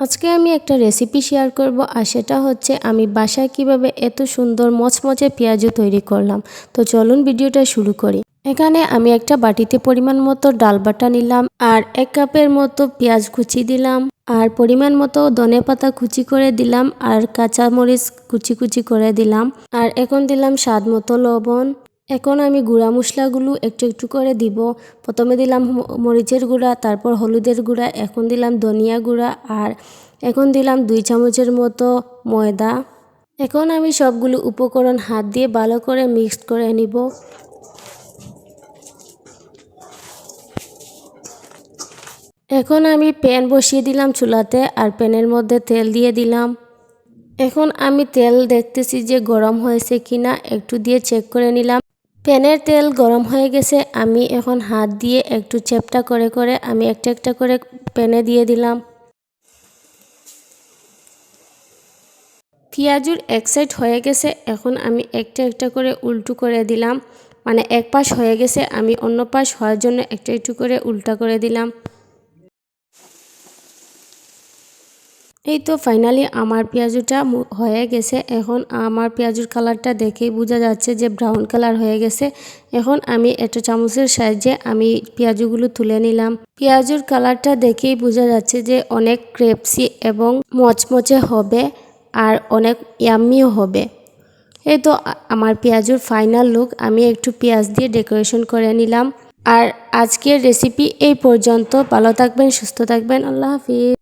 আজকে আমি একটা রেসিপি শেয়ার করব আর সেটা হচ্ছে আমি বাসায় কীভাবে এত সুন্দর মচমচে পেঁয়াজু তৈরি করলাম। তো চলুন ভিডিওটা শুরু করি। এখানে আমি একটা বাটিতে পরিমাণ মতো ডাল বাটা নিলাম আর এক কাপের মতো পেঁয়াজ কুচি দিলাম আর পরিমাণ মতো ধনে পাতা কুচি করে দিলাম আর কাঁচামরিচ কুচি কুচি করে দিলাম। আর এখন দিলাম স্বাদ মতো লবণ। এখন আমি গুঁড়া মশলাগুলো একটু একটু করে দিব। প্রথমে দিলাম মরিচের গুঁড়া, তারপর হলুদের গুঁড়া, এখন দিলাম ধনিয়া গুঁড়া, আর এখন দিলাম দুই চামচের মতো ময়দা। এখন আমি সবগুলো উপকরণ হাত দিয়ে ভালো করে মিক্সড করে নিব। এখন আমি প্যান বসিয়ে দিলাম চুলাতে, আর প্যানের মধ্যে তেল দিয়ে দিলাম। এখন আমি তেল দেখতেছি যে গরম হয়েছে কিনা, একটু দিয়ে চেক করে নিলাম। প্যানের তেল গরম হয়ে গেছে, আমি এখন হাত দিয়ে একটু চেপটা করে করে আমি একটা একটা করে প্যানে দিয়ে দিলাম। পেঁয়াজুর এক সাইড হয়ে গেছে, এখন আমি একটা একটা করে উল্টো করে দিলাম। মানে এক পাশ হয়ে গেছে, আমি অন্য পাশ হওয়ার জন্য একটা একটু করে উল্টা করে দিলাম। এই তো ফাইনালি আমার পেঁয়াজুটা হয়ে গেছে। এখন আমার পেঁয়াজুর কালারটা দেখেই বোঝা যাচ্ছে যে ব্রাউন কালার হয়ে গেছে। এখন আমি একটা চামচের সাহায্যে আমি পেঁয়াজুগুলো তুলে নিলাম। পেঁয়াজুর কালারটা দেখেই বোঝা যাচ্ছে যে অনেক ক্রেপসি এবং মচমচে হবে আর অনেক ইয়াম্মিও হবে। এই তো আমার পেঁয়াজুর ফাইনাল লুক আমি একটু পেঁয়াজ দিয়ে ডেকোরেশন করে নিলাম। আর আজকের রেসিপি এই পর্যন্ত। ভালো থাকবেন, সুস্থ থাকবেন। আল্লাহ হাফিজ।